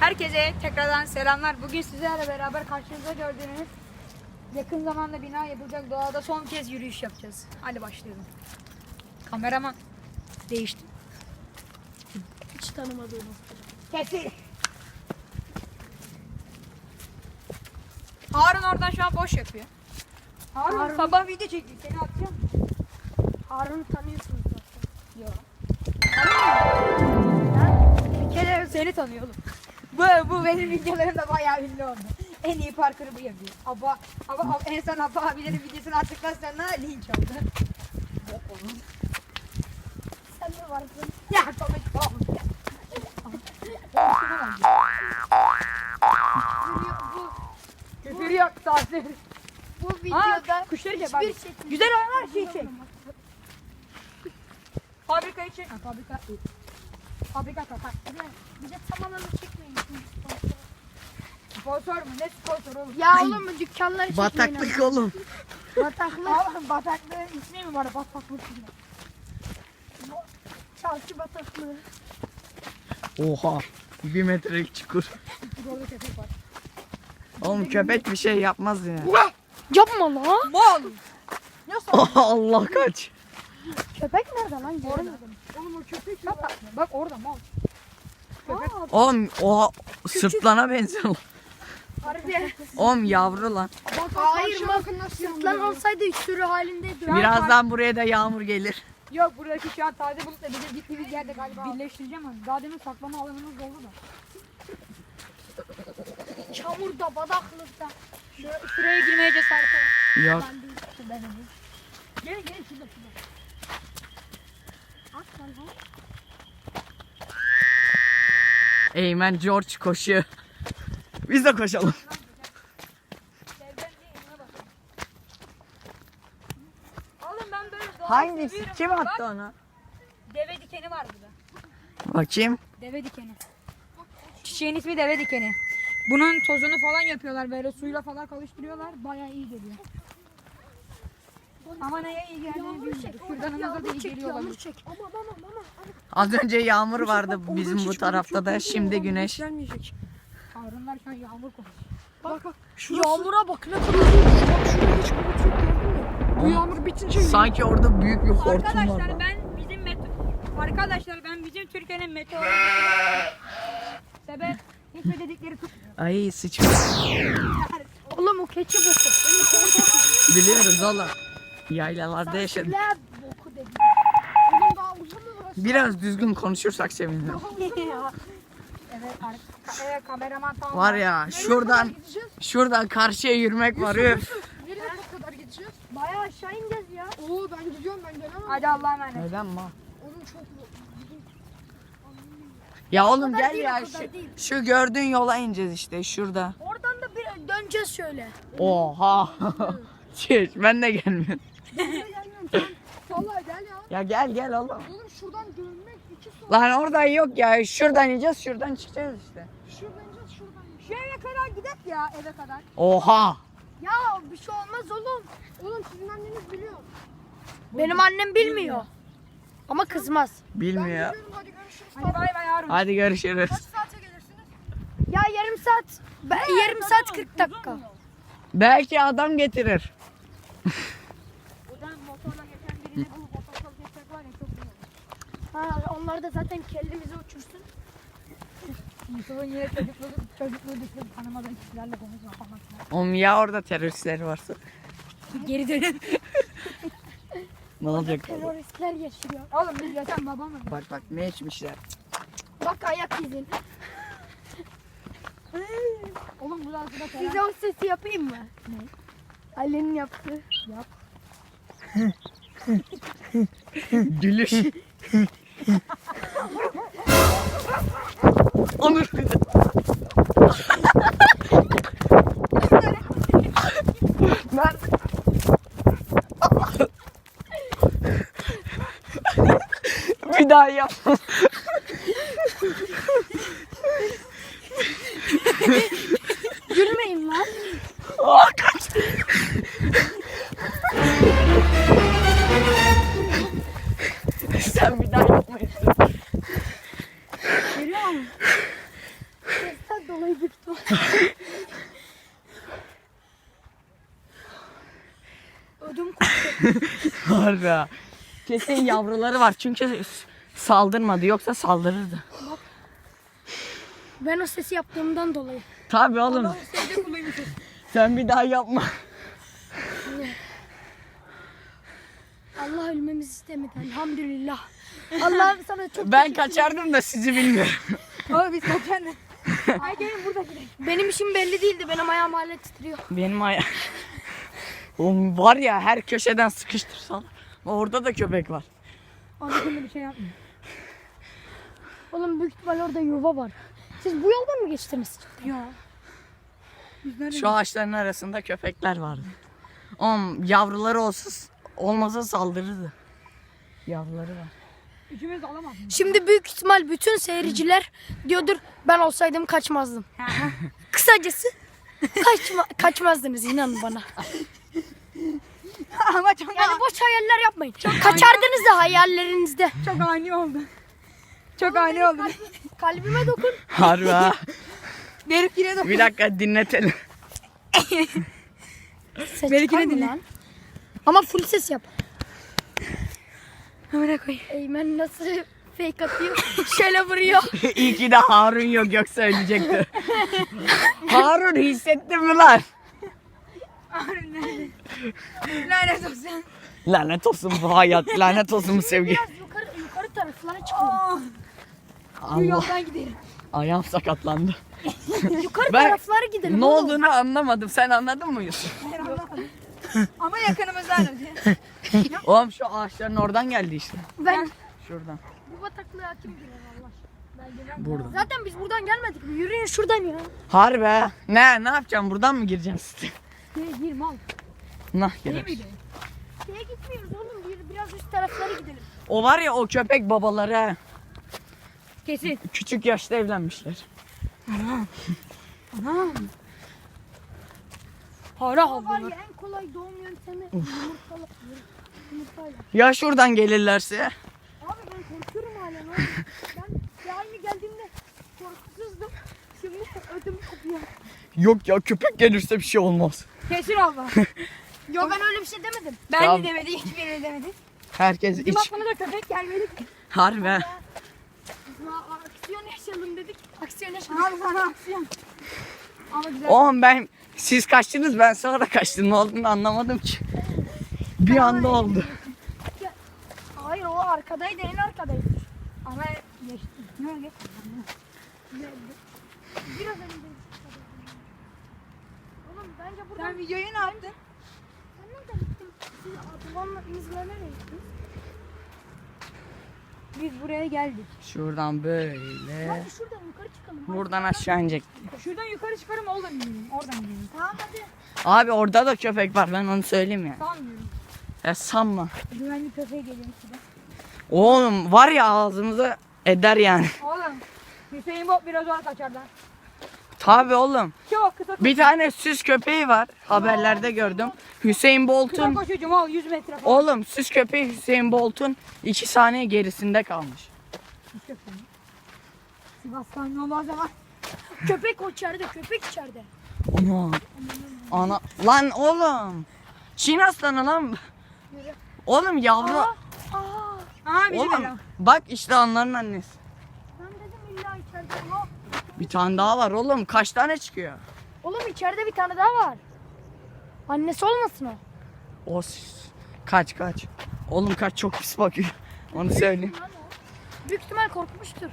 Herkese tekrardan selamlar. Bugün sizlerle beraber karşınızda gördüğünüz yakın zamanda bina yapılacak doğada son kez yürüyüş yapacağız. Hadi başlayalım. Kameraman değişti. Hiç tanımadığım. Kesin. Harun oradan şu an boş yapıyor. Harun, Harun- sabah video çekti. Seni atacağım. Harun'u tanıyorsunuz zaten. Yok. Bir kere seni tanıyor oğlum. Bu, bu benim videolarımda bayağı ünlü oldu. En iyi parkuru bu yapıyor. Aba, aba, aba en son Aba abilerin videosunu attıktan sonra linç oldu. Sen de varsın. Ya oğlum. Küfür yok tatil. Bu Aa, videoda kuşları çek bak. hiçbir şekilde Güzel olan her şeyi çek. Fabrikayı çek. Ha, fabrika değil. Fabrika kapat. Bir de, bir de tam alanı çekmeyin. Sponsor mu? Ne sponsor oğlum? Ya oğlum bu dükkanları çekmeyin. Bataklık oğlum. abi. Bataklık. Oğlum bataklığın ismi mi var? Bataklık diye. Çarşı bataklığı. Oha. Bir metrelik çukur. Burada köpek var. Oğlum köpek bir şey yapmaz ya. Yapma lan. Mal. Allah kaç. Köpek nerede lan? Orada. Göremedim. Oğlum o köpek yok. Bak orada mal. Köpek. Oğlum oha sırtlana benziyor. Harbi. Oğlum yavru lan. Hayır bak. Sırtlan olsaydı sürü halindeydi. Birazdan buraya da yağmur gelir. Yok buradaki şu an taze bulutla bizim gittiğimiz yerde galiba birleştireceğim ama daha demin saklama alanımız doldu da. Çamurda, badaklıkta. Şuraya, şuraya girmeye cesaret edin. Yok. Ben değil. Ben de. Gelin gelin şurada şurada. Eymen George koşuyor. Biz de koşalım. Oğlum ben böyle doğayı Hangisi? seviyorum. Kim Bak, attı onu? Deve dikeni var burada. Bakayım. Deve dikeni. Çiçeğin ismi deve dikeni. Bunun tozunu falan yapıyorlar böyle suyla falan karıştırıyorlar. Bayağı iyi geliyor. Ama neye iyi geldiğini bilmiyoruz. Şuradanımıza da iyi çek, geliyor yağmur olabilir. çek. Ama ama ama. Az önce yağmur vardı bizim bu tarafta da. Şimdi güneş. Gelmeyecek. Harunlar şu an yağmur kokuyor. Bak bak. Yağmura bak ne kadar iyi. Bak şurada hiç bulut yok gördün mü? Bu yağmur bitince Sanki orada büyük bir hortum var. Arkadaşlar ben bizim meto Arkadaşlar ben bizim Türkiye'nin meteoroloji sebep hiçbir dedikleri tutmuyor. Ay sıçmış. Oğlum o keçi boku. Biliyoruz oğlum. Yaylalarda yaşadık. Ne boku dedi. Oğlum daha uzun mu burası? Biraz düzgün konuşursak sevinirim. Evet, ar- evet kameraman tam Var ya şuradan Gideceğiz. şuradan karşıya yürümek var. Üf. Nereye kadar gideceğiz? Bayağı aşağı ineceğiz ya. Oo ben gidiyorum ben gelemem. Hadi Allah'a emanet. Neden ma? Oğlum çok Ya oğlum gel değil, ya o kadar şu, değil. şu gördüğün yola ineceğiz işte şurada. Oradan da bir döneceğiz şöyle. Oha. Çiş ben de gelmiyorum. Vallahi gel ya. Ya gel gel oğlum. Oğlum şuradan dönmek iki saat. Lan orada yok ya. Şuradan ineceğiz şuradan çıkacağız işte. Şuradan ineceğiz şuradan. ineceğiz. Şu eve kadar gidek ya eve kadar. Oha. Ya bir şey olmaz oğlum. Oğlum sizin anneniz biliyor. Benim annem bilmiyor. Ama kızmaz. Bilmiyor. Gidiyorum, hadi görüşürüz. Hadi bay bay Harun. Hadi görüşürüz. Kaç saate gelirsiniz? Ya yarım saat. Ben, yarım saat 40 dakika. Belki adam getirir. Buradan motorla geçen birini bulup motorla geçecek var ya çok iyi olur. Ha, onlar da zaten kellemizi uçursun. Yusuf'un yine çocukluğu, çocukluğu düştü. Tanımadan kişilerle konuşma falan. Oğlum ya orada teröristler varsa. Geri dönün. Ne olacak? Teröristler yaşıyor. Oğlum biz geçen babamla. Bak bak ne içmişler. Bak ayak izin. Oğlum burası da. Size o sesi yapayım mı? Ne? Ali'nin yaptığı. Yap. Gülüş. Onur. Nerede? Bir daha yap. Gülmeyin lan. Aa, Ha. Kesin yavruları var çünkü saldırmadı yoksa saldırırdı. Ben o sesi yaptığımdan dolayı. Tabii oğlum. Sevde. Sen bir daha yapma. Allah ölmemizi istemedi. Elhamdülillah. Allah'ım sana çok Ben kaçardım da sizi bilmiyorum. Ama biz kaçandık. Ay gelin burada gidelim. Benim işim belli değildi. Benim ayağım hala titriyor. Benim aya... Oğlum var ya her köşeden sıkıştırsan. Orada da köpek var. Anlatımda bir şey yapmıyor. Oğlum büyük ihtimal orada yuva var. Siz bu yoldan mı geçtiniz? Ya. Şu ağaçların arasında köpekler vardı. Oğlum yavruları olsa olmasa saldırırdı. Yavruları var. Üçümüz de alamaz. Şimdi büyük ihtimal bütün seyirciler diyordur ben olsaydım kaçmazdım. Kısacası kaçma, kaçmazdınız inanın bana. Ama çok, Yani boş hayaller yapmayın. Kaçardınız da hayallerinizde. çok ani oldu. Çok ani oldu. Kalbime dokun. Harbi ha. Berif yine de Bir dakika dinletelim. Ses çıkar mı dinle. lan? Ama full ses yap. Amına koy. Eymen nasıl fake atıyor? Şöyle vuruyor. İyi ki de Harun yok yok söyleyecekti. Harun hissettin mi lan? Nerede? Lanet olsun. Lanet olsun bu hayat, lanet olsun bu sevgi. Biraz yukarı yukarı taraflara çıkalım. Oh, bu Allah yoldan gidelim. ayağım sakatlandı. Yukarı Ben- taraflara gidelim. Ne oğlum. olduğunu anlamadım. Sen anladın mı Yusuf? Hayır, anlamadım. Ama yakınımızdan. Oğlum şu ağaçların oradan geldi işte. Ben Şuradan. bu bataklığa kim girer Allah aşkına? Ben giremem. Buradan. Zaten biz buradan gelmedik mi? Yürüyün şuradan ya. Harbi. ha. Ne ne yapacağım? Buradan mı gireceğiz? Gir, gir mal. Nah miydi? Şeye gitmiyoruz oğlum. Bir, biraz üst taraflara gidelim. O var ya o köpek babaları ha. Kesin. Küçük yaşta evlenmişler. Anam. Hara Var havlular. ya en kolay doğum yöntemi yumurtalı. Yumurtayla. Ya şuradan gelirlerse? Abi ben korkuyorum hala. ne olur. Ben aynı geldiğimde korkusuzdım. Şimdi ödüm kopuyor. Yok ya köpek gelirse bir şey olmaz. Kesin abla. Yo ben öyle bir şey demedim. Ben Tamam. de demedim. Hiçbiri demedi. Herkes Bizim iç. aklımıza köpek gelmedi. Harbi. ha. Ma- Aksiyon yaşayalım dedik. Aksiyon yaşayalım. Abi sana aksiyon. Ama güzel. Oğlum ben siz kaçtınız ben sonra kaçtım. Ne olduğunu anlamadım ki. Bir anda oldu. Hayır o arkadaydı en arkadaydı. Ama geçti. Ne oldu? Biraz önce. Sen videoyu ne yaptın? Sen nereden gittin? Siz babamla izle nereye gittiniz? Biz buraya geldik. Şuradan böyle. Hadi şuradan yukarı çıkalım. Hadi. Buradan aşağı inecek. Şuradan yukarı çıkarım oradan gidelim. Oradan gidelim. Tamam hadi. Abi orada da köpek var ben onu söyleyeyim ya. Sanmıyorum. Ya sanma. Güvenli köpeğe geliyor size. Oğlum var ya ağzımıza eder yani. Oğlum. Hüseyin Bolt biraz zor kaçarlar. Tabi oğlum. Çok kısa Bir tane süs köpeği var. Haberlerde gördüm. Hüseyin Kısa Bolt'un koşucum al 100 metre falan. Oğlum süs köpeği Hüseyin Bolt'un 2 saniye gerisinde kalmış. Sivas'tan ne olmaz ama. Köpek o içeride, köpek içeride. Ana. Ana. Lan oğlum. Çin aslanı lan. Oğlum yavru. Aa, bizim Oğlum bak işte onların annesi. ben dedim illa içeride. Aa, Bir tane daha var oğlum. Kaç tane çıkıyor? Oğlum içeride bir tane daha var. Annesi olmasın o? O. Kaç kaç. Oğlum kaç çok pis bakıyor. Onu söyleyeyim. Büyük ihtimal korkmuştur.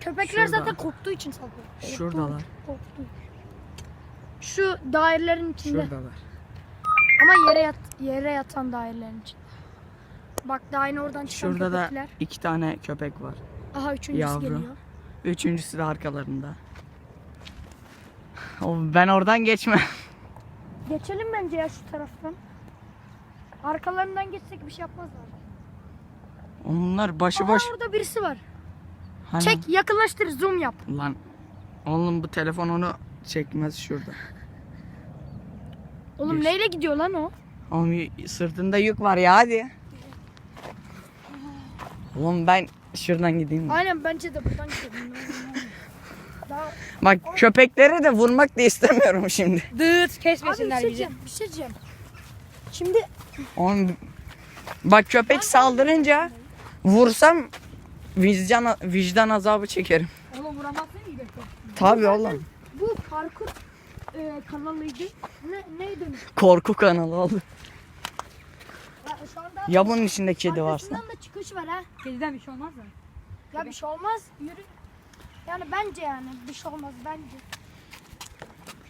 Köpekler Şurada. zaten korktuğu için saldırıyor. Şuradalar. Korktuğu. Şu dairelerin içinde. Şuradalar. Ama yere yat yere yatan dairelerin içinde. Bak daha yine oradan çıkan Şurada da köpekler. iki tane köpek var. Aha üçüncüsü Yavru. geliyor. Üçüncüsü de arkalarında. O ben oradan geçmem. Geçelim bence ya şu taraftan. Arkalarından geçsek bir şey yapmazlar. Onlar başıboş. Aha orada birisi var. Hani- Çek yakınlaştır zoom yap. Lan oğlum bu telefon onu çekmez şurada. Oğlum Geç. neyle gidiyor lan o? Oğlum y- sırtında yük var ya hadi. Oğlum ben şuradan gideyim. Aynen bence de buradan gidelim. Daha... Bak köpekleri de vurmak da istemiyorum şimdi. Dıt Abi bir kesmesinler şey bizi. diyeceğim. Bir şey diyeceğim. Şimdi On... Bak köpek saldırınca vursam vicdan vicdan azabı çekerim. Oğlum vuramazsın ki gökte. Tabii oğlum. bu parkur e, kanalıydı. Ne, neydi? Korku kanalı oldu. Ya, bunun içinde kedi varsa. arkasından da çıkış var ha. Kediden bir şey olmaz mı? Ya bir şey olmaz. Yürü. Yani bence yani bir şey olmaz bence.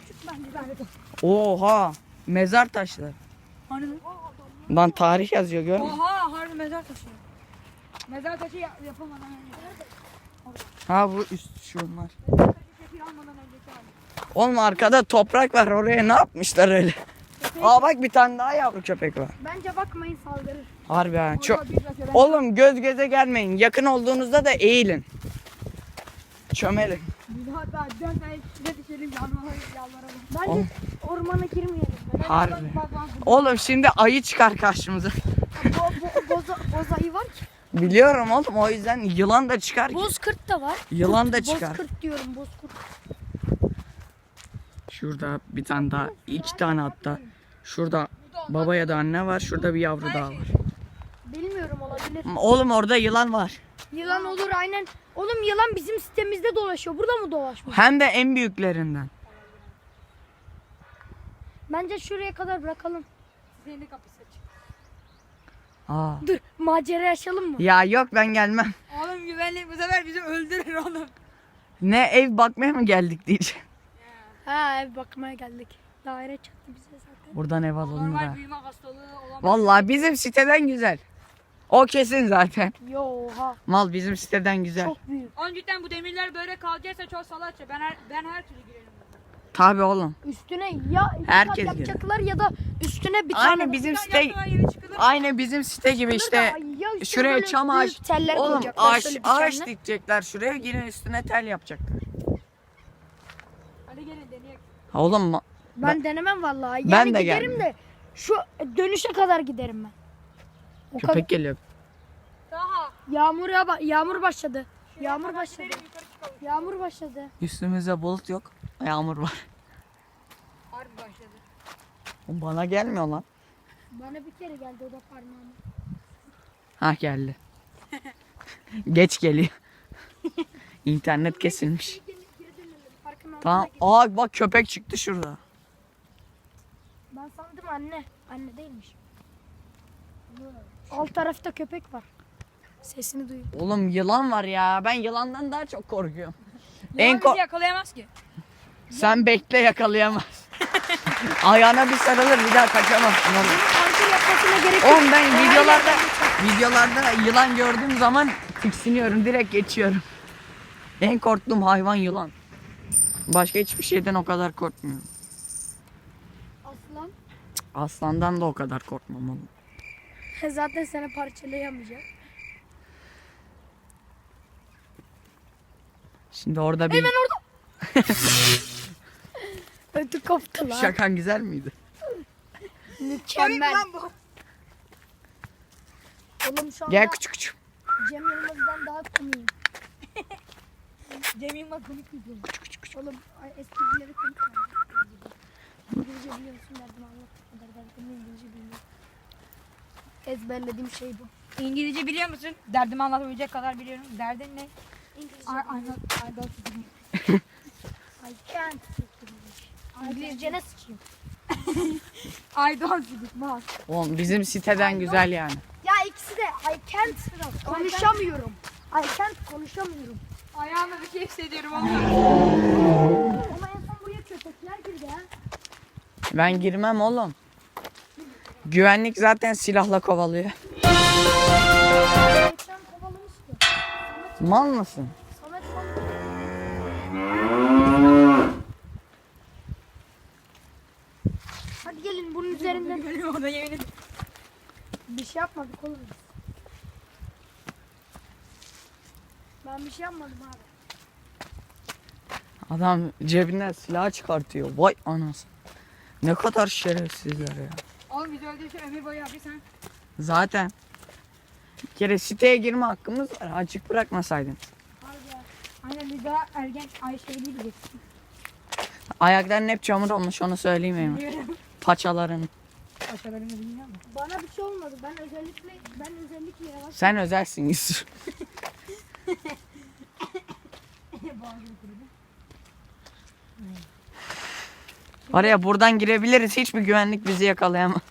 Küçük bence bence. Oha. Mezar taşları. Hani lan? Lan tarih yazıyor gör musun? Oha harbi mezar taşı. Mezar taşı ya- yapılmadan önce. Ha bu üst şunlar. Mezar taşı şekil almadan önceki hali. Oğlum arkada toprak var oraya ne yapmışlar öyle? Aa bak bir tane daha yavru köpek var. Bence bakmayın saldırır. Harbi ha. Çok... Ben- Oğlum göz göze gelmeyin. Yakın olduğunuzda da eğilin. Çömelin. Hatta dön size düşelim yalvaralım. Bence Oğlum. ormana girmeyelim. Harbi. Bak bak. Oğlum şimdi ayı çıkar karşımıza. Bo, bo, boza, boz ayı var ki. Biliyorum oğlum o yüzden yılan da çıkar. Boz kırt da var. Yılan da Boz çıkar. kırt diyorum boz kırt. Şurada bir tane daha, iki tane hatta. Şurada baba ya da anne var, şurada bir yavru daha var. Bilmiyorum olabilir. Oğlum orada yılan var. Yılan olur aynen. Oğlum yılan bizim sitemizde dolaşıyor. Burada mı dolaşmış? Hem de en büyüklerinden. Bence şuraya kadar bırakalım. Senin kapısı açık. Aa. Dur macera yaşayalım mı? Ya yok ben gelmem. Oğlum güvenlik bu sefer bizi öldürür oğlum. Ne ev bakmaya mı geldik diyeceğim. Ha ev bakmaya geldik. Daire çıktı bize zaten. Buradan ev Normal büyüme hastalığı olan Vallahi bizim siteden güzel. O kesin zaten. Yo ha Mal bizim siteden güzel. çok büyük. Önceden bu demirler böyle kalacaksa çok salatça. Ben her, ben her türlü girerim. Tabi oğlum. Üstüne ya iki Herkes kat yapacaklar ya da üstüne bir tane Aynı bizim site yeni çıkılır. aynı bizim site gibi işte Ya üstüne şuraya böyle çam büyük ağaç. teller Oğlum koyacaklar ağaç, şöyle ağaç dikecekler şuraya yine üstüne tel yapacaklar. Hadi gelin deneyelim. Ha Oğlum ma- Ben, denemem vallahi. Yani Ben de giderim gelmem. de şu dönüşe kadar giderim ben. O kadar. köpek geliyor. Daha. Yağmur ya yağmur başladı. Yağmur kadar başladı. gidelim. Yağmur başladı. Üstümüzde bulut yok. Yağmur var. Harbi başladı. O bana gelmiyor lan. Bana bir kere geldi o da parmağıma. Ha geldi. Geç geliyor. İnternet kesilmiş. Tamam. Aa bak köpek çıktı şurada. Sandım anne. Anne değilmiş. Alt tarafta köpek var. Sesini duyuyor. Oğlum yılan var ya. Ben yılandan daha çok korkuyorum. En En ko- bizi yakalayamaz ki. Sen bekle yakalayamaz. Ayağına bir sarılır bir daha kaçamazsın oğlum. Parkur yapmasına gerek yok. Oğlum ben videolarda videolarda yılan gördüğüm zaman tiksiniyorum direkt geçiyorum. En korktuğum hayvan yılan. Başka hiçbir şeyden o kadar korkmuyorum. Aslan Aslandan da o kadar korkmam oğlum. zaten seni parçalayamayacak. Şimdi orada bir Ötü koptu lan. şakan güzel miydi? Mükemmel. bu. Oğlum şu anda Gel küçük küçük. Cem Yılmaz'dan daha komiyim. Cem Yılmaz komik bir film. Oğlum ay, esprileri komik. İngilizce biliyorsun derdim Allah kadar derdim İngilizce bilmiyorum. Ezberlediğim şey bu. İngilizce biliyor musun? Derdimi anlatabilecek kadar biliyorum. Derdin ne? İngilizce. I, I, not, I don't speak English. I can't speak English. İngilizce ne sıçayım? I don't speak Mas. Oğlum bizim siteden güzel yani. Ya ikisi de I can't konuşamıyorum. I can't konuşamıyorum. Ayağımda bir şey hissediyorum ama. Ama en son buraya köpekler girdi ha. Ben girmem oğlum. Güvenlik zaten silahla kovalıyor. Mal mısın? Hadi gelin bunun ona yemin ederim. bir şey yapmadık oğlum. biz. Ben bir şey yapmadım abi. Adam cebinden silah çıkartıyor. Vay anasını. Ne kadar şerefsizler ya. Oğlum biz öldüyse ömür boyu abi sen. Zaten bir kere siteye girme hakkımız var. Açık bırakmasaydın. Harbi ya. Aynen biz daha ergen Ayşe'yi diyecektik. Ayakların hep çamur olmuş onu söyleyeyim hemen. Biliyorum. Paçaların. Paşalarını bilmiyor musun? Bana bir şey olmadı. Ben özellikle ben özellikle yavaş. Sen özelsin Yusuf. Boğazım kurudu. Oraya buradan girebiliriz. Hiçbir güvenlik bizi yakalayamaz.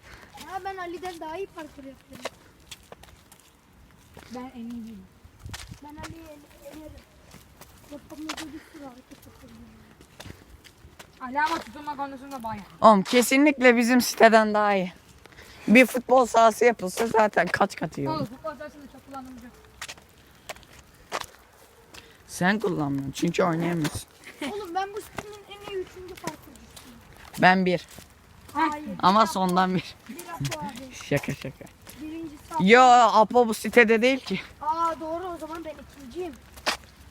Ha ben Ali'den daha iyi parkur yapıyorum. Ben emin değilim. Ben Ali'ye el- elerim. Yapamadığı bir sürü hareket yapıyorum. Ali ama tutunma konusunda bayağı. Oğlum kesinlikle bizim siteden daha iyi. Bir futbol sahası yapılsa zaten kat kat iyi olur. Oğlum futbol sahasında çok kullanılacak. Sen kullanmıyorsun çünkü oynayamıyorsun. Oğlum ben bu sitenin en iyi üçüncü parkurcusuyum. Ben bir. Hayır. Ama sondan bir. Bir Apo abi. Şaka şaka. Birincisi Apo. Yo Apo bu sitede değil ki. Aa doğru o zaman ben ikinciyim.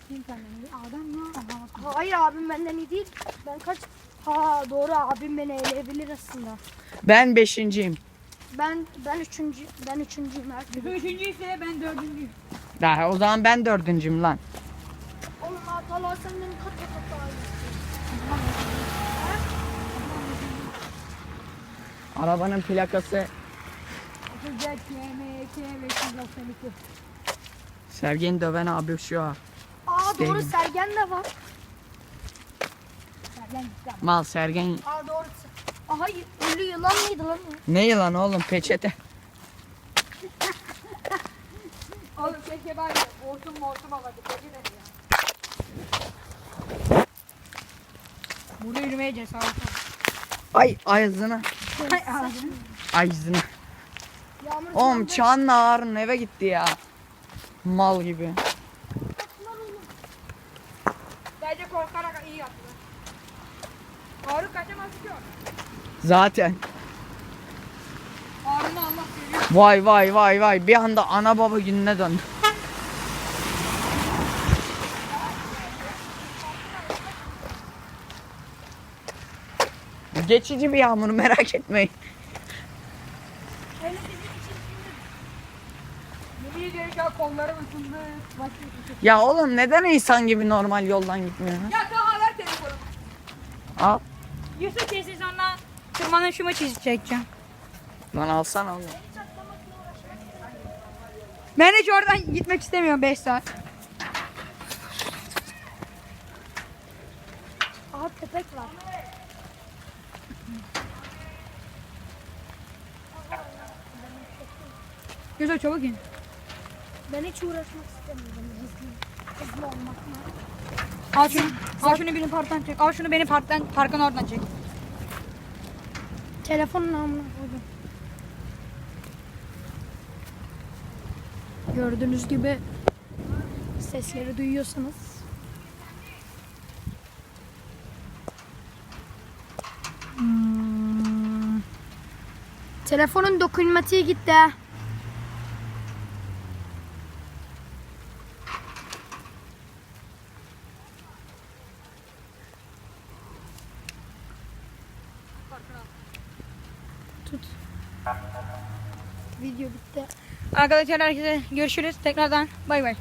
Kim senden iyi? Adam ya. Aha. Hayır abim benden iyi değil. Ben kaç... Ha doğru abim beni eleyebilir aslında. Ben beşinciyim. Ben ben üçüncü ben üçüncüyüm her türlü. üçüncüyse ben dördüncüyüm. Daha o zaman ben dördüncüyüm lan. Oğlum Atalay senden kat kat daha Arabanın plakası 34 YMK 592. Sergen döven abi şu an. Aa doğru. Sergen de var. Sergen gitti Mal Sergen. Aa doğru. Hayır ölü yılan mıydı lan? Ne yılan oğlum peçete. Oğlum keşke bari hortum mortum aladı. Koca dedi ya. Burada yürümeye cesaret. Ay ağzına. Ağzına. Yağmur Oğlum Çağan'la Harun eve gitti ya. Mal gibi. Bence korkarak iyi yaptılar. Faruk kaçamaz ki. Zaten. Harun'u Allah görüyor. Vay vay vay vay bir anda ana baba gününe döndü. Geçici bir yağmur merak etmeyin. Kollarım ısındı. Ya oğlum neden insan gibi normal yoldan gitmiyorsun? Ya Taha ver telefonu. Al. Yusuf kesin sonra tırmanışımı çizip çekeceğim. Lan alsana oğlum. Ben hiç oradan gitmek istemiyorum 5 saat. Aha köpek var. Yusuf çabuk in. Ben hiç uğraşmak istemiyorum hızlı. Hızlı olmakla. Al şunu. Al şunu benim parktan çek. Al şunu benim parktan, parkın oradan çek. Telefonun namına koydum. Gördüğünüz gibi sesleri duyuyorsanız. Hmm. Telefonun dokunmatiği gitti. ha. Tut. Video bitti. Arkadaşlar herkese görüşürüz. Tekrardan bay bay.